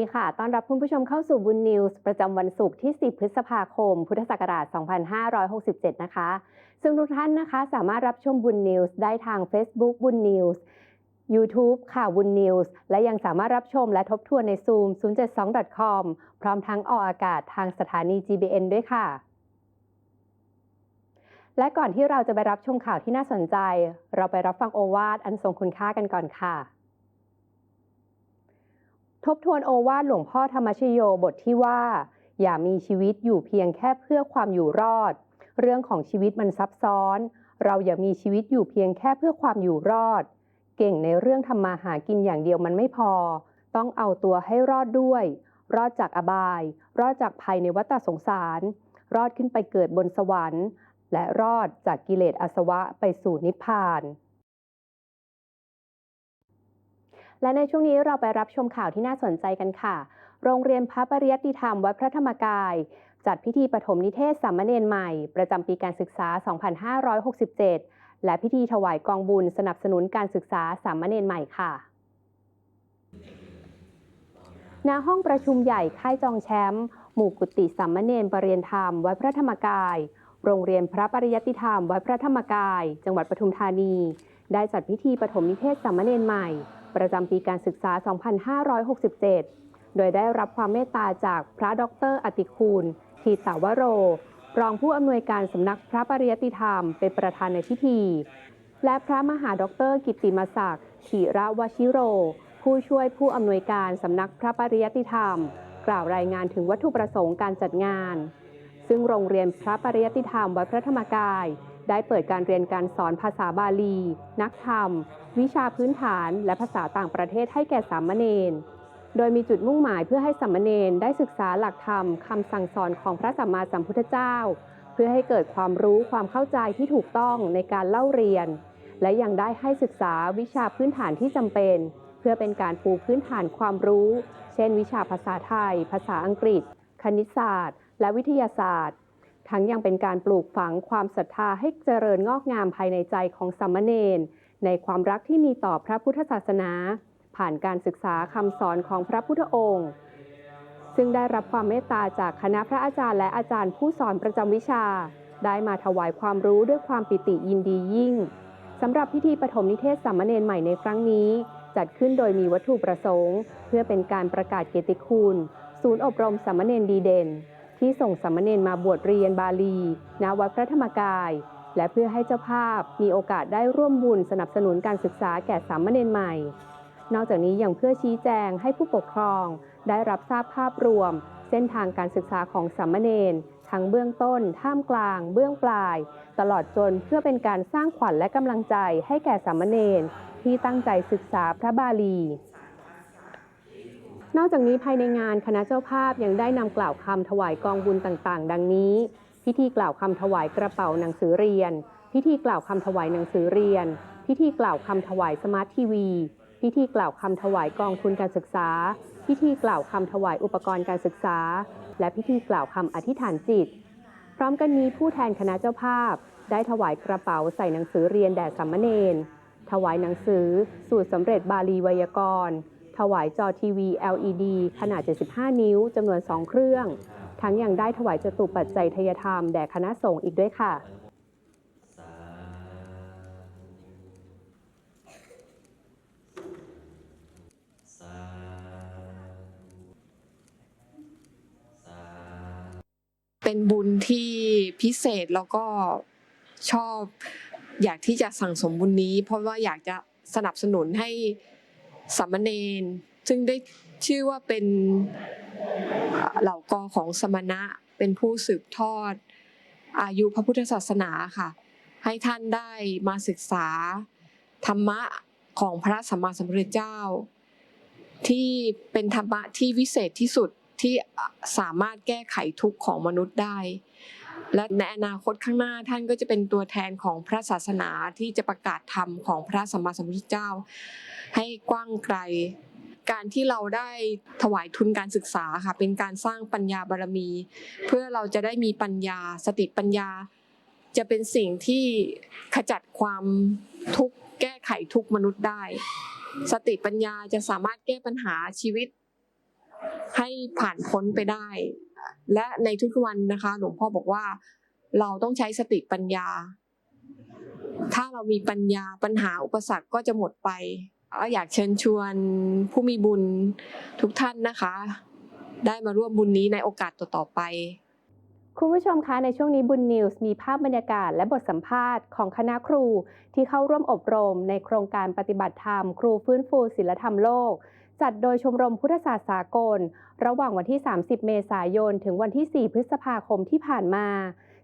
ดีค่ะ ต้อนรับคุณผู้ชมเข้าสู่บุญนิวส์ประจำวันศุกร์ที่ 10 พฤษภาคม พุทธศักราช 2567 นะคะ ซึ่งทุกท่านนะคะสามารถรับชมบุญนิวส์ได้ทาง Facebook บุญนิวส์ YouTube ข่าวบุญนิวส์ และยังสามารถรับชมและทบทวนใน Zoom 072.com พร้อมทั้งออกอากาศทางสถานี GBN ด้วยค่ะ และก่อนที่เราจะไปรับชมข่าวที่น่าสนใจ เราไปรับฟังโอวาทอันทรงคุณค่ากันก่อนค่ะ ทบทวนโอวาทหลวงพ่อธรรมชโยบทที่ว่า อย่ามีชีวิตอยู่เพียงแค่เพื่อความอยู่รอด เรื่องของชีวิตมันซับซ้อน เราอย่ามีชีวิตอยู่เพียงแค่เพื่อความอยู่รอด เก่งในเรื่องทำมาหากินอย่างเดียวมันไม่พอ ต้องเอาตัวให้รอดด้วย รอดจากอบาย รอดจากภัยในวัฏสงสาร รอดขึ้นไปเกิดบนสวรรค์ และรอดจากกิเลสอาสวะไปสู่นิพพาน และในช่วงนี้เราไปรับชมข่าวที่น่าสนใจกันค่ะ โรงเรียนพระปริยัติธรรมวัดพระธรรมกาย จัดพิธีปฐมนิเทศสามเณรใหม่ ประจำปีการศึกษา 2567 และพิธีถวายกองบุญสนับสนุนการศึกษาสามเณรใหม่ค่ะณห้องประชุมใหญ่ค่ายจองแชมป์หมู่กุฏิสามเณรปรเรียนธรรมวัดพระธรรมกาย โรงเรียนพระปริยัติธรรมวัดพระธรรมกาย จังหวัดปทุมธานี ได้จัดพิธีปฐมนิเทศสามเณรใหม่ ประจำปีการศึกษา 2567 โดยได้รับความเมตตาจากพระดรอติคูลทีสาวโร รองผู้อำนวยการสำนักพระปริยติธรรมเป็นประธานในพิธี และพระมหาดรกิตติมศักดิ์ธีระวชิโร ผู้ช่วยผู้อำนวยการสำนักพระปริยติธรรม กล่าวรายงานถึงวัตถุประสงค์การจัดงาน ซึ่งโรงเรียนพระปริยติธรรมวัดพระธรรมกาย ได้เปิดการเรียนการสอนภาษาบาลี นักธรรม วิชาพื้นฐานและภาษาต่างประเทศให้แก่สามเณร โดยมีจุดมุ่งหมายเพื่อให้สามเณรได้ศึกษาหลักธรรมคำสั่งสอนของพระสัมมาสัมพุทธเจ้า เพื่อให้เกิดความรู้ความเข้าใจที่ถูกต้องในการเล่าเรียน และยังได้ให้ศึกษาวิชาพื้นฐานที่จำเป็น เพื่อเป็นการปูพื้นฐานความรู้ เช่น วิชาภาษาไทย ภาษาอังกฤษ คณิตศาสตร์ และวิทยาศาสตร์ ทั้งยังเป็นการปลูกฝังความศรัทธาให้เจริญงอกงามภายในใจของสามเณรในความรักที่มีต่อพระพุทธศาสนา ผ่านการศึกษาคำสอนของพระพุทธองค์ ซึ่งได้รับความเมตตาจากคณะพระอาจารย์และอาจารย์ผู้สอนประจำวิชา ได้มาถวายความรู้ด้วยความปิติยินดียิ่งสำหรับพิธีปฐมนิเทศสามเณรใหม่ในครั้งนี้ จัดขึ้นโดยมีวัตถุประสงค์ เพื่อเป็นการประกาศเกียรติคุณ ศูนย์อบรมสามเณรดีเด่น ที่ส่งสามเณรมาบวชเรียนบาลีณวัดพระธรรมกาย และเพื่อให้เจ้าภาพมีโอกาสได้ร่วมบุญสนับสนุนการศึกษาแก่สามเณรใหม่ นอกจากนี้ยังเพื่อชี้แจงให้ผู้ปกครอง ได้รับทราบภาพรวม เส้นทางการศึกษาของสามเณรทั้งเบื้องต้น ท่ามกลาง เบื้องปลาย ตลอดจนเพื่อเป็นการสร้างขวัญและกำลังใจให้แก่สามเณรที่ตั้งใจศึกษาพระบาลี นอกจากนี้ภายในงานคณะเจ้าภาพยังได้นำกล่าวคำถวายกองบุญต่างๆ ดังนี้ พิธีกล่าวคำถวายกระเป๋าหนังสือเรียน พิธีกล่าวคำถวายหนังสือเรียน พิธีกล่าวคำถวายสมาร์ททีวี พิธีกล่าวคำถวายกองทุนการศึกษา พิธีกล่าวคำถวายอุปกรณ์การศึกษา และพิธีกล่าวคำอธิษฐานจิต พร้อมกันนี้ผู้แทนคณะเจ้าภาพ ได้ถวายกระเป๋าใส่หนังสือเรียนแด่สามเณรถวายหนังสือ สูตรสำเร็จบาลีไวยากรณ์ ถวายจอทีวี LED ขนาด 75 นิ้วจำนวน 2 เครื่อง ทั้งยังได้ถวายจตุปัจจัยทยธรรม แด่คณะสงฆ์อีกด้วยค่ะเป็นบุญที่พิเศษแล้วก็ชอบอยากที่จะสั่งสมบุญนี้ เพราะว่าอยากจะสนับสนุนให้ สามเณรซึ่งได้ชื่อว่าเป็นเหล่ากอของสมณะเป็นผู้สืบทอด อายุพระพุทธศาสนาค่ะ ให้ท่านได้มาศึกษาธรรมะของพระสัมมาสัมพุทธเจ้า ที่เป็นธรรมะที่วิเศษที่สุดที่สามารถแก้ไขทุกข์ของมนุษย์ได้ และในอนาคตข้างหน้าท่านก็จะเป็นตัวแทนของพระศาสนาที่จะประกาศธรรมของพระสัมมาสัมพุทธเจ้า ให้กว้างไกล การที่เราได้ถวายทุนการศึกษาค่ะเป็นการสร้างปัญญาบารมี เพื่อเราจะได้มีปัญญาสติปัญญา จะเป็นสิ่งที่ขจัดความทุกข์แก้ไขทุกมนุษย์ได้ สติปัญญาจะสามารถแก้ปัญหาชีวิต ให้ผ่านพ้นไปได้ และในทุกๆวันนะคะ หลวงพ่อบอกว่าเราต้องใช้สติปัญญา ถ้าเรามีปัญญาปัญหาอุปสรรคก็จะหมดไปก็อยากเชิญชวนผู้มีบุญทุกท่านนะคะ ได้มาร่วมบุญนี้ในโอกาสต่อๆไป คุณผู้ชมคะในช่วงนี้บุญนิวส์มีภาพบรรยากาศและบทสัมภาษณ์ของคณะครูที่เข้าร่วมอบรมในโครงการปฏิบัติธรรม ครูฟื้นฟูศิลธรรมโลก จัดโดยชมรมพุทธศาสตร์สากล ระหว่างวันที่ 30 เมษายน ถึงวันที่ 4 พฤษภาคมที่ผ่านมา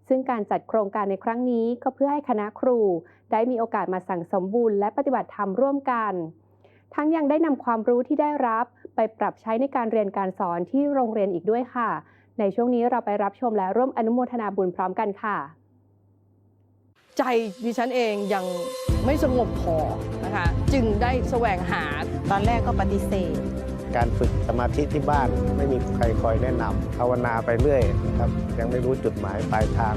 ซึ่งการจัดโครงการในครั้งนี้ก็เพื่อให้คณะครู ได้มีโอกาสมาสั่งสมบุญและปฏิบัติธรรมร่วมกัน ทั้งยังได้นำความรู้ที่ได้รับ ไปปรับใช้ในการเรียนการสอนที่โรงเรียนอีกด้วยค่ะ ในช่วงนี้เราไปรับชมและร่วมอนุโมทนาบุญพร้อมกันค่ะ ใจดิฉันเองยังไม่สงบพอนะคะจึงได้แสวงหาตอนแรกก็ปฏิเสธ การฝึกสมาธิที่บ้านไม่มีใครคอยแนะนำภาวนาไปเรื่อยนะครับยังไม่รู้จุดหมายปลายทาง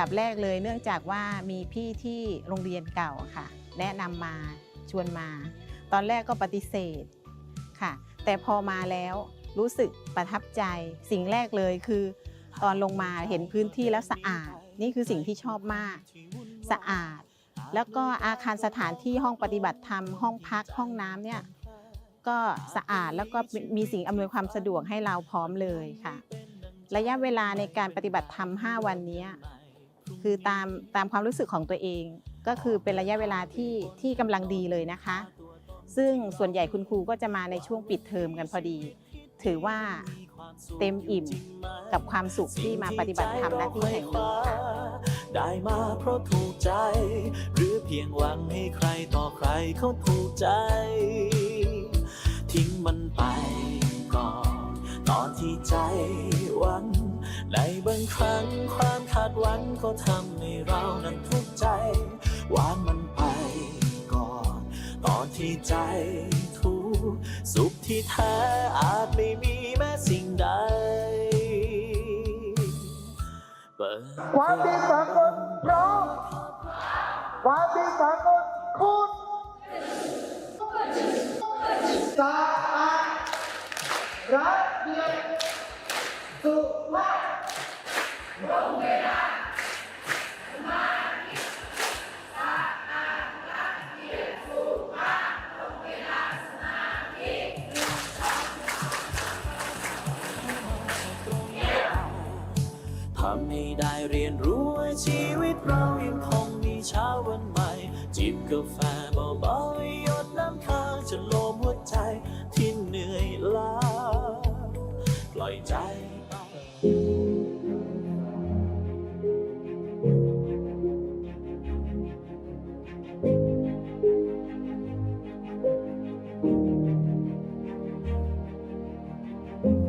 ดับแรกเลยเนื่องจากว่ามีพี่ที่โรงเรียนเก่าค่ะ แนะนำมาชวนมา ตอนแรกก็ปฏิเสธค่ะ แต่พอมาแล้วรู้สึกประทับใจ สิ่งแรกเลยคือ ตอนลงมาเห็นพื้นที่แล้วสะอาด นี่คือสิ่งที่ชอบมาก สะอาด แล้วก็อาคารสถานที่ห้องปฏิบัติธรรม ห้องพักห้องน้ำเนี่ยก็สะอาดแล้วก็มีสิ่งอำนวยความสะดวกให้เราพร้อมเลยค่ะ ระยะเวลาในการปฏิบัติธรรม 5 วันนี้ คือตามตามความรู้สึกของตัวเอง ก็คือเป็นระยะเวลาที่ที่กำลังดีเลยนะคะ ซึ่งส่วนใหญ่คุณครูก็จะมาในช่วงปิดเทอมกันพอดี ถือว่าเต็มอิ่มกับความสุขที่มาปฏิบัติธรรมหน้าที่แห่งนี้ค่ะได้มาเพราะถูกใจ หรือเพียงหวังให้ใครต่อใครเขาถูกใจ ทิ้งมันไปก่อน ตอนที่ใจหวัง ในบางครั้งความคาดหวังก็ทำให้เรานั้นทุกข์ใจ วางมันไปก่อนตอนที่ใจทุกข์สุขที่แท้อาจไม่มีแม้สิ่งใดความดีสากลพร้อมความดีสากลคุณสะอาดระ ล่อยใจไป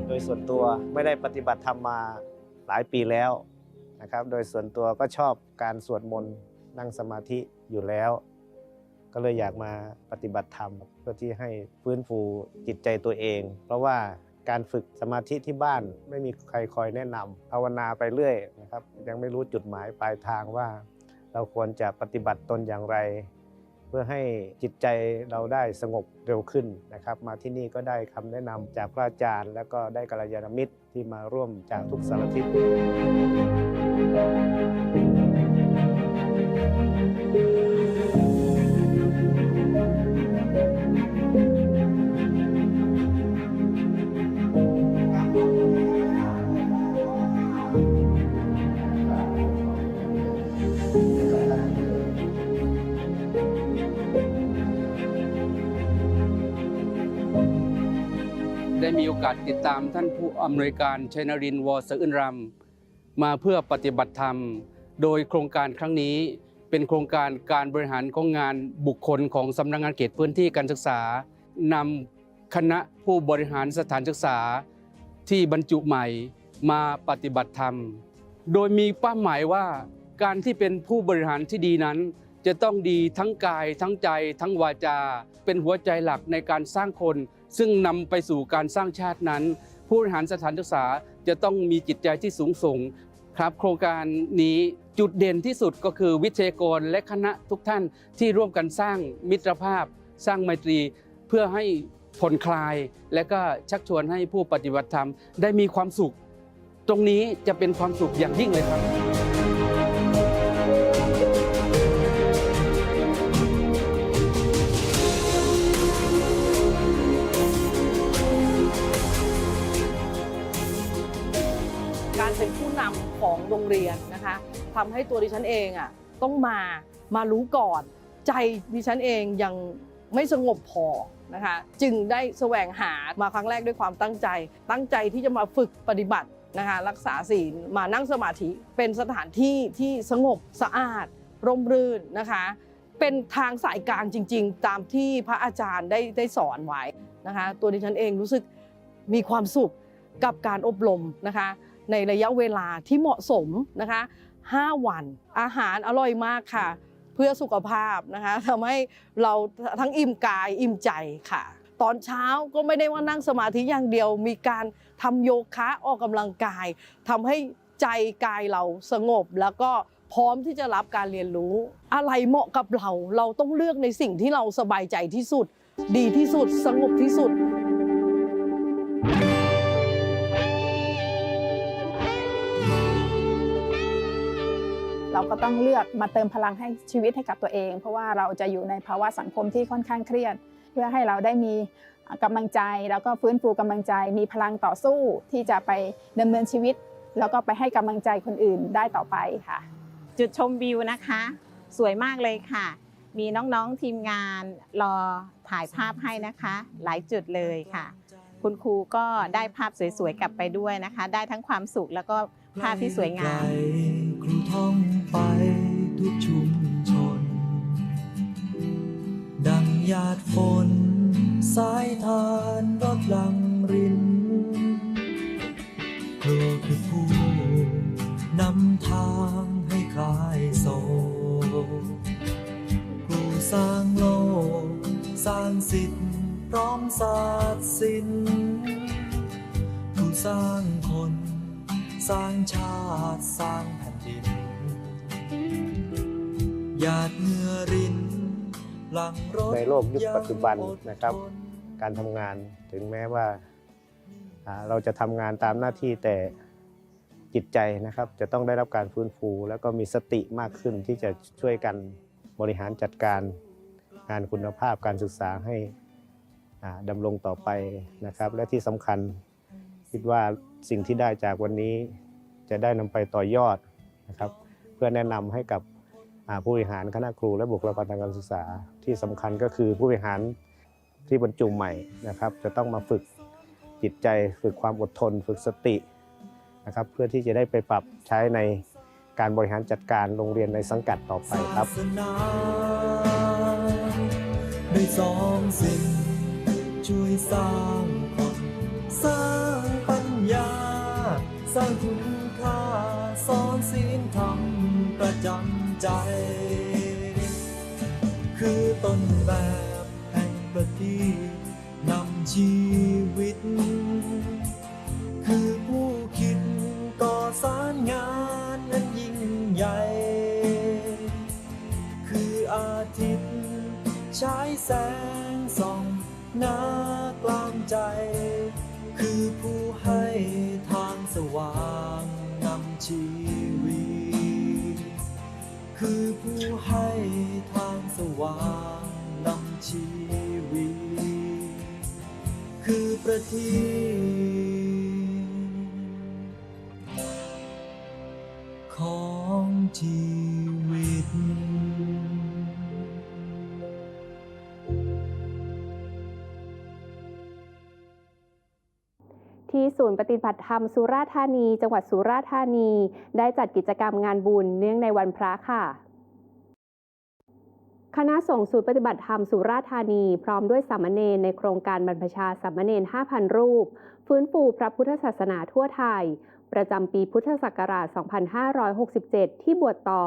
โดยส่วนตัวไม่ได้ปฏิบัติธรรมมาหลายปีแล้วนะครับ โดยส่วนตัวก็ชอบการสวดมนต์นั่งสมาธิอยู่แล้ว ก็เลยอยากมาปฏิบัติธรรมเพื่อที่ให้ฟื้นฟูจิตใจตัวเอง เพราะว่า การฝึกสมาธิที่บ้านไม่มีใครคอยแนะนำภาวนาไปเรื่อยนะครับยังไม่รู้จุดหมายปลายทางว่า เราควรจะปฏิบัติตนอย่างไร เพื่อให้จิตใจเราได้สงบเร็วขึ้นนะครับ มาที่นี่ก็ได้คำแนะนำจากพระอาจารย์ แล้วก็ได้กัลยาณมิตรที่มาร่วมจากทุกสารทิศ อกาสติดตามท่านผู้อำนวยการชัยนรินวอสอึนรำมาเพื่อปฏิบัติธรรม โดยโครงการครั้งนี้เป็นโครงการการบริหารของงานบุคคลของสำนักงานเขตพื้นที่การศึกษานำคณะผู้บริหารสถานศึกษาที่บรรจุใหม่มาปฏิบัติธรรม โดยมีเป้าหมายว่าการที่เป็นผู้บริหารที่ดีนั้น จะต้องดีทั้งกายทั้งใจทั้งวาจา เป็นหัวใจหลักในการสร้างคน ซึ่งนำไปสู่การสร้างชาตินั้น ผู้บริหารสถานศึกษาจะต้องมีจิตใจที่สูงส่งครับโครงการนี้จุดเด่นที่สุดก็คือวิทยากรและคณะทุกท่านที่ร่วมกันสร้างมิตรภาพ สร้างไมตรีเพื่อให้ผ่อนคลาย และก็ชักชวนให้ผู้ปฏิบัติธรรมได้มีความสุข ตรงนี้จะเป็นความสุขอย่างยิ่งเลยครับ เรียนนะคะทำให้ตัวดิฉันเองอะต้องมามารู้ก่อน ใจดิฉันเองยังไม่สงบพอนะคะจึงได้แสวงหามาครั้งแรกด้วยความตั้งใจ ตั้งใจที่จะมาฝึกปฏิบัตินะคะรักษาศีลมานั่งสมาธิเป็นสถานที่ที่สงบสะอาด ร่มรื่นนะคะ เป็นทางสายกลางจริง ๆ ตามที่พระอาจารย์ได้ได้สอนไว้นะคะ ตัวดิฉันเองรู้สึกมีความสุขกับการอบรมนะคะ ในระยะเวลาที่เหมาะสมนะคะ 5 วัน อาหารอร่อยมากค่ะ เพื่อสุขภาพนะคะทำให้เราทั้งอิ่มกายอิ่มใจค่ะ ตอนเช้าก็ไม่ได้ว่านั่งสมาธิอย่างเดียว มีการทำโยคะออกกำลังกายทำให้ใจกายเราสงบแล้วก็พร้อมที่จะรับการเรียนรู้ อะไรเหมาะกับเรา เราต้องเลือกในสิ่งที่เราสบายใจที่สุด ดีที่สุด สงบที่สุด ก็ต้องเลือกมาเติมพลังให้ชีวิตให้กับตัวเอง เพราะว่าเราจะอยู่ในภาวะสังคมที่ค่อนข้างเครียด เพื่อให้เราได้มีกำลังใจ แล้วก็ฟื้นฟูกำลังใจ มีพลังต่อสู้ที่จะไปดำเนินชีวิต แล้วก็ไปให้กำลังใจคนอื่นได้ต่อไปค่ะ จุดชมวิวนะคะ สวยมากเลยค่ะ มีน้องๆทีมงานรอถ่ายภาพให้นะคะ หลายจุดเลยค่ะ คุณครูก็ได้ภาพสวยๆกลับไปด้วยนะคะ ได้ทั้งความสุขแล้วก็ภาพที่สวยงาม ไปทุกชุมชน ดังหยาดฝน สายทานรถลังรินครูคือผู้นำทางให้คลายโศกครูสร้างโลก สร้างสิทธิ์พร้อมศาสตร์ศิลป์ครูสร้างคน สร้างชาติสร้าง หยาดเหงื่อรินหลังรถในโลกยุคปัจจุบันยังอดนะครับทนการทำงานถึงแม้ว่าอ่าเราจะทำงานตามหน้าที่แต่จิตใจนะครับ จะต้องได้รับการฟื้นฟู แล้วก็มีสติมากขึ้นที่จะช่วยกันบริหารจัดการงานคุณภาพการศึกษาให้อ่าดำรงต่อไปนะครับ และที่สำคัญคิดว่าสิ่งที่ได้จากวันนี้จะได้นำไปต่อยอดนะครับ เพื่อแนะนำให้กับอ่า ผู้บริหารคณะครูและบุคลากรทางการศึกษา ที่สำคัญก็คือผู้บริหารที่บรรจุใหม่นะครับ จะต้องมาฝึกจิตใจฝึกความอดทน ฝึกสตินะครับ เพื่อที่จะได้ไปปรับใช้ในการบริหารจัดการโรงเรียนในสังกัดต่อไปครับศาสนาด้สองสิ่งช่วยสร้างคนสร้างปัญญา สร้างคุณค่าสอนศีลธรรมประจำ ใจ คือต้นแบบแห่งประทีนำชีวิต คือผู้คิดก่อสร้างงานนั้นยิ่งใหญ่ คืออาทิตย์ฉายแสงส่องหน้ากลางใจ คือผู้ให้ทางสว่างนำชีวิต ให้ทางสว่างนำชีวิต คือประทีของชีวิตที่ศูนย์ปฏิบัติธรรมสุราธานี จังหวัดสุราธานี ได้จัดกิจกรรมงานบุญเนื่องในวันพระค่ะ คณะสงฆ์ศูนย์ปฏิบัติธรรมสุราธานี พร้อมด้วยสามเณรในโครงการบรรพชาสามเณร 5,000 รูป ฟื้นฟูพระพุทธศาสนาทั่วไทย ประจำปีพุทธศักราช 2567 ที่บวชต่อ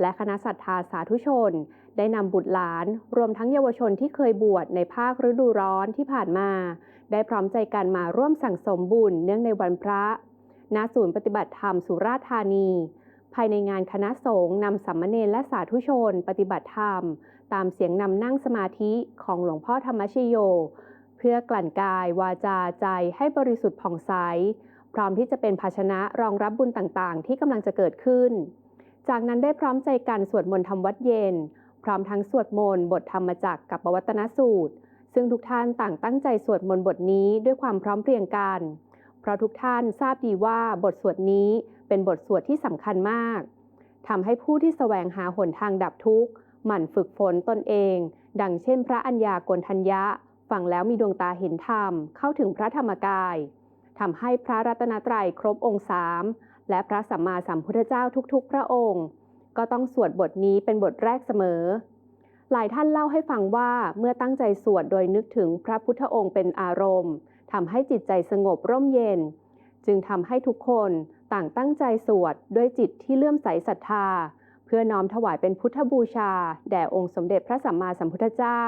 และคณะศรัทธาสาธุชน ได้นำบุตรหลาน รวมทั้งเยาวชนที่เคยบวชในภาคฤดูร้อนที่ผ่านมา ได้พร้อมใจกันมาร่วมสั่งสมบุญเนื่องในวันพระณศูนย์ปฏิบัติธรรมสุราธานี ภายในงานคณะสงฆ์นำสัมมเนรและสาธุชน ปฏิบัติธรรม ตามเสียงนำนั่งสมาธิของหลวงพ่อธรรมชโย เพื่อกลั่นกายวาจาใจให้บริสุทธิ์ผ่องใส พร้อมที่จะเป็นภาชนะรองรับบุญต่างๆ ที่กำลังจะเกิดขึ้น จากนั้นได้พร้อมใจกันสวดมนต์ทำวัดเย็น พร้อมทั้งสวดมนต์บทธรรมจักรกับปวัตนสูตร ซึ่งทุกท่านต่างตั้งใจสวดมนต์บทนี้ด้วยความพร้อมเพรียงกัน เพราะทุกท่านทราบดีว่าบทสวดนี้ เป็นบทสวดที่สำคัญมากทำให้ผู้ที่แสวงหาหนทางดับทุกข์ หมั่นฝึกฝนตนเอง ดังเช่นพระอัญญากณทัญญะ ฟังแล้วมีดวงตาเห็นธรรม เข้าถึงพระธรรมกายทำให้พระรัตนตรัยครบองค์สามและพระสัมมาสัมพุทธเจ้าทุกๆ พระองค์ ก็ต้องสวดบทนี้เป็นบทแรกเสมอ หลายท่านเล่าให้ฟังว่าเมื่อตั้งใจสวดโดยนึกถึงพระพุทธองค์เป็นอารมณ์ทำให้จิตใจสงบร่มเย็น จึงทำให้ทุกคน ต่างตั้งใจสวดด้วยจิตที่เลื่อมใสศรัทธา เพื่อน้อมถวายเป็นพุทธบูชา แด่องค์สมเด็จพระสัมมาสัมพุทธเจ้า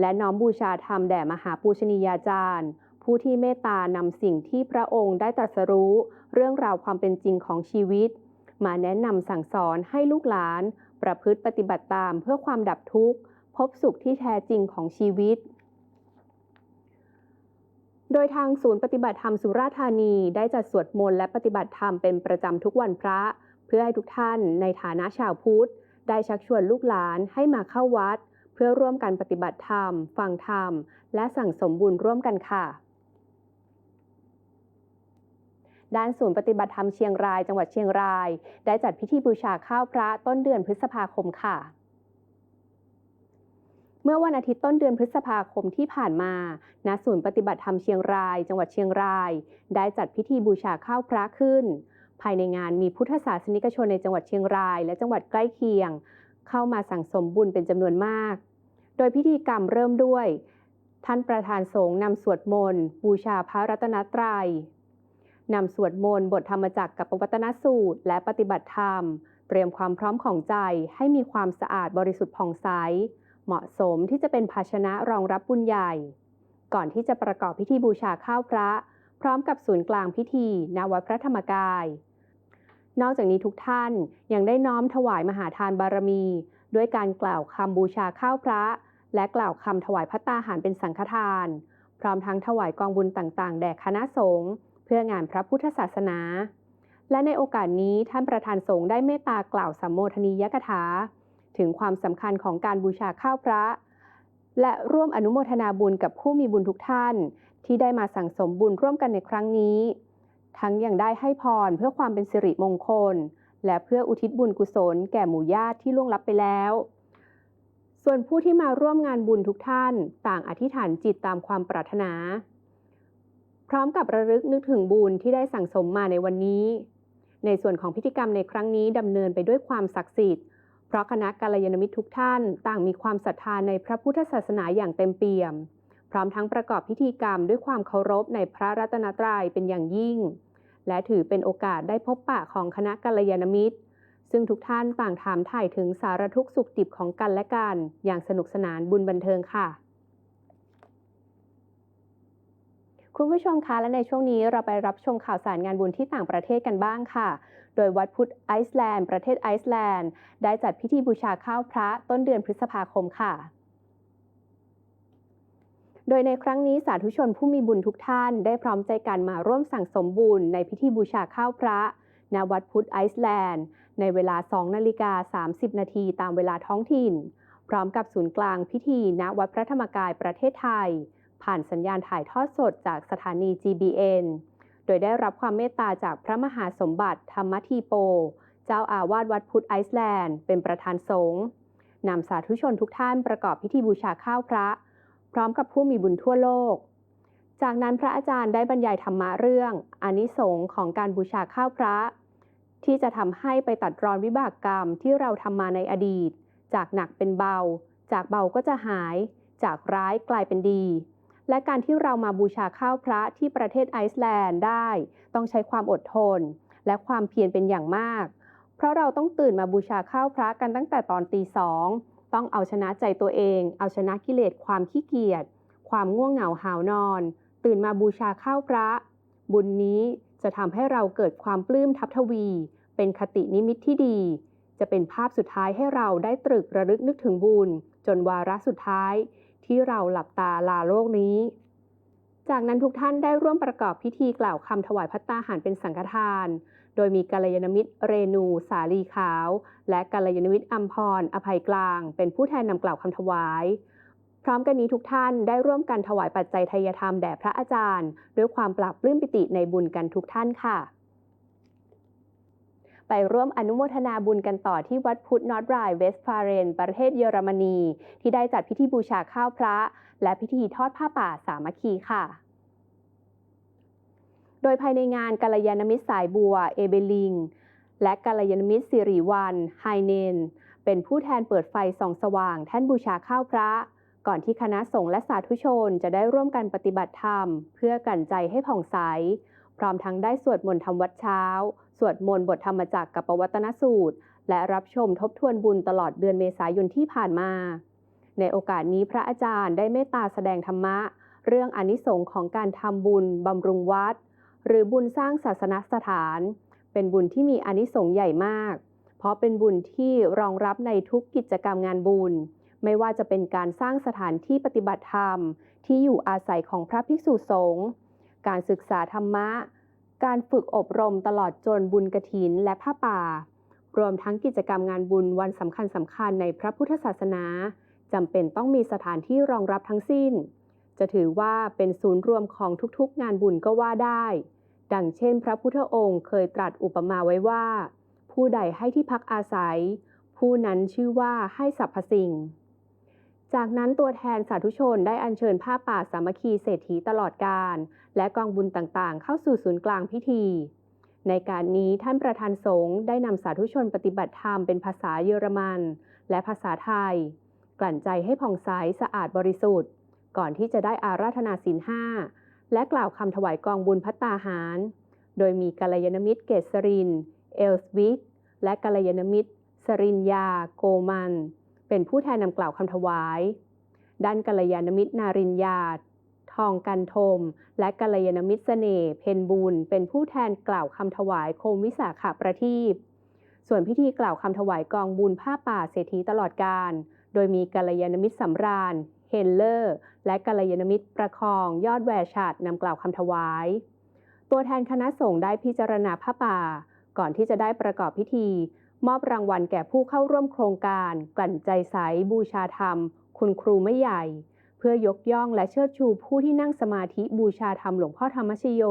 และน้อมบูชาธรรมแด่มหาปูชนียาจารย์ ผู้ที่เมตตานำสิ่งที่พระองค์ได้ตรัสรู้ เรื่องราวความเป็นจริงของชีวิต มาแนะนำสั่งสอนให้ลูกหลาน ประพฤติปฏิบัติตามเพื่อความดับทุกข์ พบสุขที่แท้จริงของชีวิต โดยทางศูนย์ปฏิบัติธรรมสุราษฎร์ธานีได้จัดสวดมนต์และปฏิบัติธรรมเป็นประจำทุกวันพระ เพื่อให้ทุกท่านในฐานะชาวพุทธ ได้ชักชวนลูกหลานให้มาเข้าวัด เพื่อร่วมกันปฏิบัติธรรม ฟังธรรม และสั่งสมบุญร่วมกันค่ะ ด้านศูนย์ปฏิบัติธรรมเชียงราย จังหวัดเชียงราย ได้จัดพิธีบูชาข้าวพระต้นเดือนพฤษภาคมค่ะ เมื่อวันอาทิตย์ต้นเดือนพฤษภาคมที่ผ่านมา ณ ศูนย์ปฏิบัติธรรมเชียงราย จังหวัดเชียงราย ได้จัดพิธีบูชาข้าวพระขึ้น ภายในงานมีพุทธศาสนิกชนในจังหวัดเชียงราย และจังหวัดใกล้เคียง เข้ามาสั่งสมบุญเป็นจำนวนมาก โดยพิธีกรรมเริ่มด้วย ท่านประธานสงฆ์นำสวดมนต์บูชาพระรัตนตรัยนำสวดมนต์บทธรรมจักรกับปวัตนสูตร และปฏิบัติธรรม เตรียมความพร้อมของใจให้มีความสะอาดบริสุทธิ์ผ่องใส เหมาะสมที่จะเป็นภาชนะรองรับบุญใหญ่ ก่อนที่จะประกอบพิธีบูชาข้าวพระ พร้อมกับศูนย์กลางพิธีณวัดพระธรรมกาย นอกจากนี้ทุกท่านยังได้น้อมถวายมหาทานบารมี ด้วยการกล่าวคำบูชาข้าวพระ และกล่าวคำถวายพระตาหารเป็นสังฆทาน พร้อมทั้งถวายกองบุญต่างๆ แด่คณะสงฆ์เพื่องานพระพุทธศาสนาและในโอกาสนี้ท่านประธานสงฆ์ได้เมตตากล่าวสัมโมทนียกถา ถึงความสำคัญของการบูชาข้าวพระ และร่วมอนุโมทนาบุญกับผู้มีบุญทุกท่าน ที่ได้มาสั่งสมบุญร่วมกันในครั้งนี้ ทั้งยังได้ให้พรเพื่อความเป็นสิริมงคล และเพื่ออุทิศบุญกุศล แก่หมู่ญาติที่ล่วงลับไปแล้ว ส่วนผู้ที่มาร่วมงานบุญทุกท่าน ต่างอธิษฐานจิตตามความปรารถนา พร้อมกับระลึกนึกถึงบุญที่ได้สั่งสมมาในวันนี้ในส่วนของพิธีกรรมในครั้งนี้ดำเนินไปด้วยความศักดิ์สิทธิ์ เพราะคณะกาลยานมิตรทุกท่านต่างมีความศรัทธาในพระพุทธศาสนาอย่างเต็มเปี่ยม พร้อมทั้งประกอบพิธีกรรมด้วยความเคารพในพระรัตนตรัยเป็นอย่างยิ่ง และถือเป็นโอกาสได้พบปะของคณะกัลยาณมิตร ซึ่งทุกท่านต่างถามถ่ายถึงสารทุกข์สุขดิบของกันและกัน อย่างสนุกสนานบุญบันเทิงค่ะคุณผู้ชมคะและในช่วงนี้เราไปรับชมข่าวสารงานบุญที่ต่างประเทศกันบ้างค่ะ โดยวัดพุทธไอซ์แลนด์ประเทศไอซ์แลนด์ ได้จัดพิธีบูชาข้าวพระต้นเดือนพฤษภาคมค่ะโดยในครั้งนี้สาธุชนผู้มีบุญทุกท่านได้พร้อมใจกันมาร่วมสั่งสมบุญในพิธีบูชาข้าวพระณวัดพุทธไอซ์แลนด์ ในเวลา 2 นาฬิกา 30 นาทีตามเวลาท้องถิ่น พร้อมกับศูนย์กลางพิธี ณวัดพระธรรมกายประเทศไทย ผ่านสัญญาณถ่ายทอดสดจากสถานี GBN โดยได้รับความเมตตาจากพระมหาสมบัติธรรมทีโป เจ้าอาวาสวัดพุทธไอซ์แลนด์ เป็นประธานสงฆ์นำสาธุชนทุกท่านประกอบพิธีบูชาข้าวพระ พร้อมกับผู้มีบุญทั่วโลก จากนั้นพระอาจารย์ได้บรรยายธรรมะเรื่องอนิสงส์ของการบูชาข้าวพระ ที่จะทำให้ไปตัดรอนวิบากกรรมที่เราทำมาในอดีต จากหนักเป็นเบา จากเบาก็จะหาย จากร้ายกลายเป็นดี และการที่เรามาบูชาข้าวพระที่ประเทศไอซ์แลนด์ได้ ต้องใช้ความอดทน และความเพียรเป็นอย่างมาก เพราะเราต้องตื่นมาบูชาข้าวพระกันตั้งแต่ตอนตีสองต้องเอาชนะใจตัวเอง เอาชนะกิเลสความขี้เกียจ ความง่วงเหงาหาวนอน ตื่นมาบูชาข้าวพระ บุญนี้จะทำให้เราเกิดความปลื้มทับทวี เป็นคตินิมิตที่ดี จะเป็นภาพสุดท้ายให้เราได้ตรึกระลึกนึกถึงบุญ จนวาระสุดท้าย ที่เราหลับตาลาโลกนี้ จากนั้นทุกท่านได้ร่วมประกอบพิธีกล่าวคำถวายพัตตาหารเป็นสังฆทาน โดยมีกัลยาณมิตรเรนู สาลีขาว และกัลยาณมิตรอัมพร อภัยกลาง เป็นผู้แทนนำกล่าวคำถวายพร้อมกันนี้ทุกท่านได้ร่วมกันถวายปัจจัยทายธรรมแด่พระอาจารย์ ด้วยความปราบปลื้มปิติในบุญกันทุกท่านค่ะ ไปร่วมอนุโมทนาบุญกันต่อที่วัดพุทธนอตไรเวสฟาเรน ประเทศเยอรมนี ที่ได้จัดพิธีบูชาข้าวพระ และพิธีทอดผ้าป่าสามัคคีค่ะโดยภายในงานกัลยาณมิตรสายบัว เอเบลิง และกัลยาณมิตรสิริวันไฮเนน เป็นผู้แทนเปิดไฟส่องสว่าง แท่นบูชาข้าวพระ ก่อนที่คณะสงฆ์และสาธุชนจะได้ร่วมกันปฏิบัติธรรม เพื่อกันใจให้ผ่องใส พร้อมทั้งได้สวดมนต์ทำวัดเช้า สวดมนต์บทธรรมจักรกับปวัตนสูตร และรับชมทบทวนบุญตลอดเดือนเมษายนที่ผ่านมา ในโอกาสนี้พระอาจารย์ได้เมตตาแสดงธรรมะ เรื่องอนิสงส์ของการทำบุญบำรุงวัด หรือบุญสร้างศาสนสถาน เป็นบุญที่มีอนิสงส์ใหญ่มาก เพราะเป็นบุญที่รองรับในทุกกิจกรรมงานบุญ ไม่ว่าจะเป็นการสร้างสถานที่ปฏิบัติธรรม ที่อยู่อาศัยของพระภิกษุสงฆ์การศึกษาธรรมะ การฝึกอบรมตลอดจนบุญกระถินและผ้าป่า รวมทั้งกิจกรรมงานบุญวันสำคัญสำคัญในพระพุทธศาสนาจำเป็นต้องมีสถานที่รองรับทั้งสิ้น จะถือว่าเป็นศูนย์รวมของทุกๆ งานบุญก็ว่าได้ ดังเช่น พระพุทธองค์เคยตรัสอุปมาไว้ว่า ผู้ใดให้ที่พักอาศัย ผู้นั้นชื่อว่าให้สรรพสิ่ง จากนั้นตัวแทนสาธุชนได้อัญเชิญผ้าป่าสามัคคีเศรษฐีตลอดการ และกองบุญต่างๆ เข้าสู่ศูนย์กลางพิธี ในการนี้ท่านประธานสงฆ์ได้นำสาธุชนปฏิบัติธรรมเป็นภาษาเยอรมัน และภาษาไทย กลั่นใจให้ผ่องใสสะอาดบริสุทธิ์ ก่อนที่จะได้อาราธนาศีลห้าและกล่าวคำถวายกองบุญพัตตาหาร โดยมีกัลยาณมิตรเกษริน เอลสวิก และกัลยาณมิตร สรินยา โกมัน เป็นผู้แทนนำกล่าวคำถวาย ด้านกัลยาณมิตรนารินยาทองกันทม และกัลยาณมิตรเสน่ห์เพนบุญเป็นผู้แทนกล่าวคำถวายโคมวิสาขาประทีปส่วนพิธีกล่าวคำถวายกองบุญผ้าป่าเศรษฐีตลอดการ โดยมีกัลยาณมิตรสำราญ เฮนเลอร์ และกัลยาณมิตรประคอง ยอดแวร์ชัดนำกล่าวคำถวาย ตัวแทนคณะสงฆ์ได้พิจารณาผ้าป่า ก่อนที่จะได้ประกอบพิธี มอบรางวัลแก่ผู้เข้าร่วมโครงการ กลั่นใจใส บูชาธรรม คุณครูไม่ใหญ่ เพื่อยกย่องและเชิดชูผู้ที่นั่งสมาธิบูชาธรรมหลวงพ่อธรรมชโย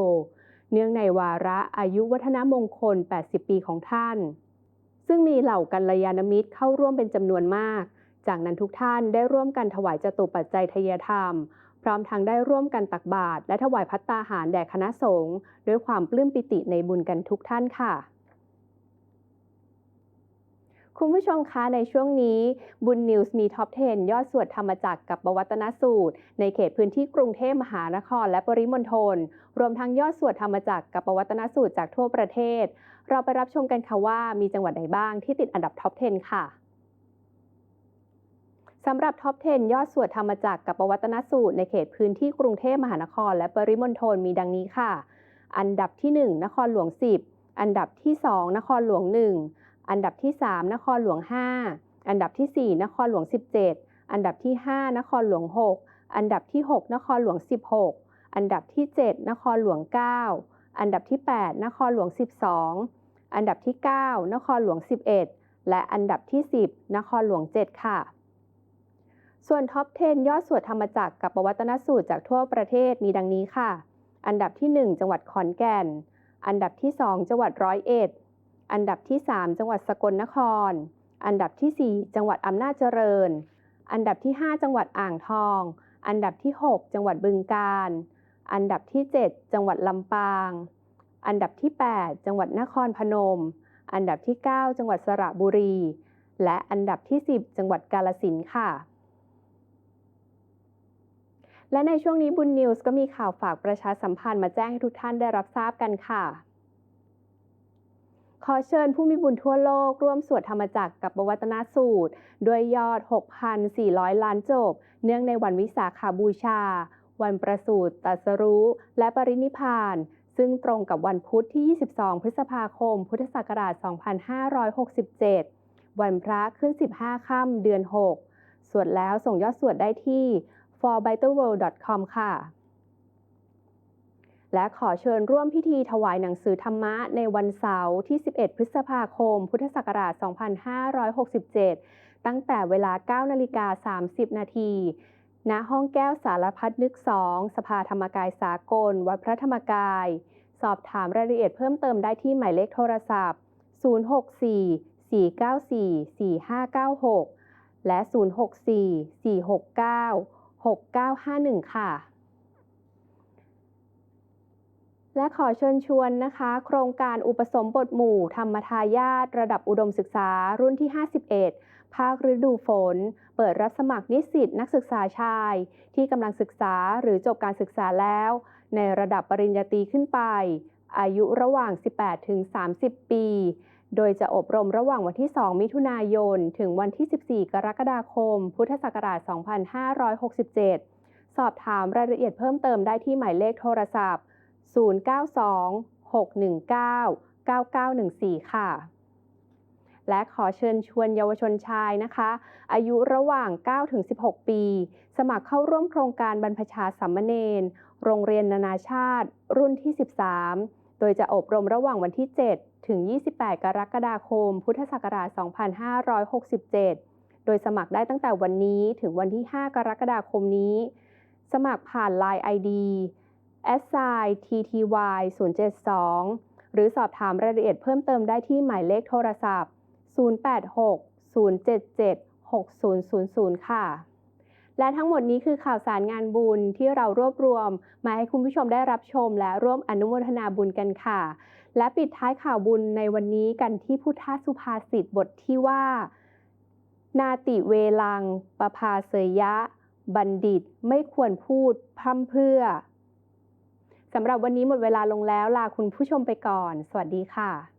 เนื่องในวาระอายุวัฒนมงคล 80 ปีของท่าน ซึ่งมีเหล่ากัลยาณมิตรเข้าร่วมเป็นจำนวนมาก จากนั้นทุกท่านได้ร่วมกันถวายจตุปัจจัยทยธรรม พร้อมทั้งได้ร่วมกันตักบาตรและถวายพัตตาหารแด่คณะสงฆ์ด้วยความปลื้มปิติในบุญกันทุกท่านค่ะ คุณผู้ชมคะในช่วงนี้บุญนิวส์มีท็อป 10 ยอดสวดธรรมจักรกับปวัตนสูตร ในเขตพื้นที่กรุงเทพมหานครและปริมณฑลรวมทั้งยอดสวดธรรมจักรกับปวัตนสูตรจากทั่วประเทศ เราไปรับชมกันค่ะว่ามีจังหวัดไหนบ้างที่ติดอันดับท็อป 10 ค่ะสำหรับท็อป 10 ยอดสวดธรรมจักรกับปวัตนสูตรในเขตพื้นที่กรุงเทพมหานคร และปริมณฑลมีดังนี้ค่ะ อันดับที่ 1 นครหลวง 10 อันดับที่ 2 นครหลวง 1 อันดับที่ 3 นครหลวง 5 อันดับที่ 4 นครหลวง 17 อันดับที่ 5 นครหลวง 6 อันดับที่ 6 นครหลวง 16 อันดับที่ 7 นครหลวง 9 อันดับที่ 8 นครหลวง 12 อันดับที่ 9 นครหลวง 11 และอันดับที่ 10 นครหลวง 7 ค่ะ ส่วนท็อป 10 ยอดสวดธรรมจักรกับปวัตนสูตรจากทั่วประเทศมีดังนี้ค่ะ อันดับที่ 1 จังหวัดขอนแก่น อันดับที่ 2 จังหวัดร้อยเอ็ด อันดับที่ 3 จังหวัดสกลนคร อันดับที่ 4 จังหวัดอำนาจเจริญ อันดับที่ 5 จังหวัดอ่างทอง อันดับที่ 6 จังหวัดบึงกาฬ อันดับที่ 7 จังหวัดลำปาง อันดับที่ 8 จังหวัดนครพนม อันดับที่ 9 จังหวัดสระบุรี และอันดับที่ 10 จังหวัดกาลสินค่ะ และในช่วงนี้บุญนิวส์ก็มีข่าวฝากประชาสัมพันธ์มาแจ้งให้ทุกท่านได้รับทราบกันค่ะ อเชิญผู้มีบุญทั่วโลก ร่วมสวดธรรมจักรกับปวัตนสูตร ด้วยยอด 6,400 ล้านจบ เนื่องในวันวิสาขาบูชา วันประสูติตรัสรู้ และปรินิพาน ซึ่งตรงกับวันพุธที่ 22 พฤษภาคม พุทธศักราช 2567 วันพระขึ้น 15 ค่ำเดือน 6 สวดแล้วส่งยอดสวดได้ที่ forbiterworld.com ค่ะ และขอเชิญร่วมพิธีถวายหนังสือธรรมะในวันเสาร์ที่ 11 พฤษภาคม พุทธศักราช 2567 ตั้งแต่เวลา 9 นาฬิกา 30 นาทีณห้องแก้วสารพัดนึก2สภาธรรมกายสากล วัดพระธรรมกาย สอบถามรายละเอียดเพิ่มเติมได้ที่หมายเลขโทรศัพท์ 064 494 4596 และ 064 469 6951 ค่ะ และขอเชิญชวนนะคะ โครงการอุปสมบทหมู่ ธรรมทายาทระดับอุดมศึกษารุ่นที่ 51 ภาคฤดูฝน เปิดรับสมัครนิสิตนักศึกษาชาย ที่กำลังศึกษาหรือจบการศึกษาแล้ว ในระดับปริญญาตรีขึ้นไป อายุระหว่าง 18 ถึง 30 ปี โดยจะอบรมระหว่างวันที่ 2 มิถุนายน ถึงวันที่ 14 กรกฎาคม พุทธศักราช 2567 สอบถามรายละเอียดเพิ่มเติมได้ที่หมายเลขโทรศัพท์ 092-619-9914 ค่ะ และขอเชิญชวนเยาวชนชายนะคะ อายุระหว่าง 9-16 ปี สมัครเข้าร่วมโครงการบรรพชาสัมมเนรโรงเรียนนานาชาติ รุ่นที่ 13 โดยจะอบรมระหว่างวันที่ 7 ถึง 28 กรกฎาคม พุทธศักราช 2567 โดยสมัครได้ตั้งแต่วันนี้ถึงวันที่ 5 กรกฎาคมนี้ สมัครผ่าน Line ID s i tty 072 หรือสอบถามรายละเอียดเพิ่มเติมได้ที่หมายเลขโทรศัพท์ 086 077 6000 ค่ะ และทั้งหมดนี้คือข่าวสารงานบุญที่เรารวบรวม มาให้คุณผู้ชมได้รับชมและร่วมอนุโมทนาบุญกันค่ะ และปิดท้ายข่าวบุญในวันนี้กันที่พุทธสุภาษิตบทที่ว่า นาติเวลัง ปภาเสยยะ บัณฑิตไม่ควรพูดพร่ำเพื่อ สำหรับวันนี้หมดเวลาลงแล้วลาคุณผู้ชมไปก่อน สวัสดีค่ะ